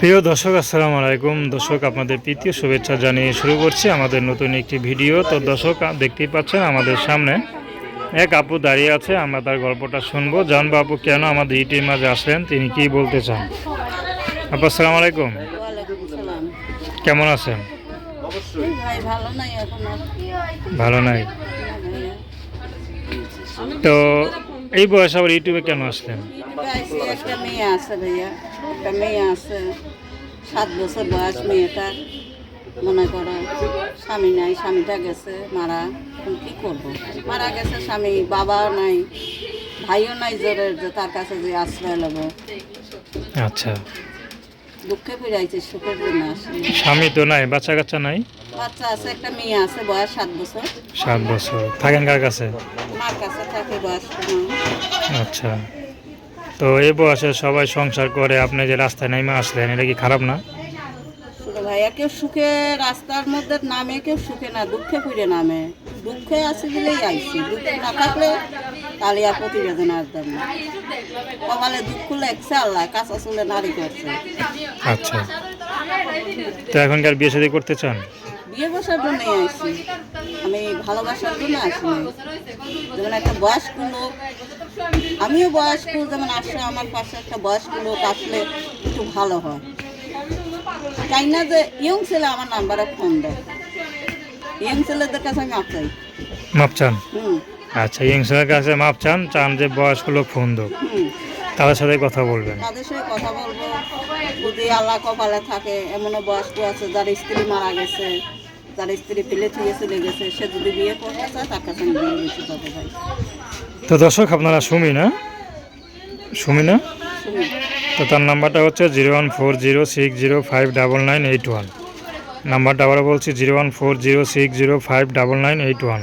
প্রিয় দর্শক আসসালামু আলাইকুম। দর্শক আপনাদের তৃতীয় শুভেচ্ছা জানিয়ে শুরু করছি আমাদের নতুন একটি ভিডিও। তো দর্শক দেখতেই পাচ্ছেন আমাদের সামনে এক আপু দাঁড়িয়ে আছে। আমরা তার গল্পটা শুনব। জানব আপু কেন আমাদের ইটির মাঝে আসলেন? তিনি কি বলতে চান? আপু আসসালামু আলাইকুম। কেমন আছেন? ভালো নাই। তো এই বয়স আবার ইউটিউবে কেন আসলেন? একটা মেয়ে আছে ভাইয়া একটা মেয়ে আছে সাত বছর বয়স মেয়েটার মনে করো স্বামী নাই স্বামীটা গেছে মারা। এখন করব করব? মারা গেছে স্বামী বাবা নাই ভাইও নাই জোরের যে তার কাছে যে আশ্রয় নেব। আচ্ছা। দুঃখে ফিরাইছে সুখের জন্য আসি। স্বামী তো নাই বাচ্চা কাচ্চা নাই? বাচ্চা আছে একটা মেয়ে আছে বয়স সাত বছর। সাত বছর। থাকেন কার কাছে? মার কাছে থাকে বয়স আচ্ছা। তো এই বয়সে সবাই সংসার করে আপনি যে রাস্তায় নেমে আসলেন এটা কি খারাপ না? ভাইয়া কেউ সুখে রাস্তার মধ্যে নামে কেউ সুখে না দুঃখে পড়ে নামে। দুঃখে আছে বলেই আইছি। দুঃখ না থাকলে তাহলে আর প্রতিবেদন আসতাম না। কপালে দুঃখ লেগছে আল্লাহ কাঁচা চুলে নারী করছে। আচ্ছা। তো এখনকার বিয়ে শাদী করতে চান? বিয়ে বসার জন্যই আইছি। আমি ভালোবাসার জন্য আসি যেমন একটা বয়স্ক লোক আমিও বয়স্ক যেমন আসে আমার পাশে একটা বয়স্ক লোক আসলে একটু ভালো হয়। তাই না যে ইয়ং ছেলে আমার নাম্বারে ফোন দেয়। ইয়ং ছেলেদের কাছে আমি চাই। মাপ চান? হুম। আচ্ছা ইংসের কাছে মাপ চান চান যে বয়স্ক লোক ফোন দোক তাদের সাথে কথা বলবেন। তাদের সাথে কথা বলব। যদি আল্লাহ কপালে থাকে এমনও বয়স্ক আছে যার স্ত্রী মারা গেছে যার স্ত্রী পেলে চলে গেছে সে যদি বিয়ে করতে চায় তার কাছে বিয়ে ভাই। তো দর্শক আপনারা সুমি না সুমি না তো তার নাম্বারটা হচ্ছে zero one four zero six zero five double nine eight one. নাম্বারটা আবার বলছি zero one four zero six zero five double nine eight one.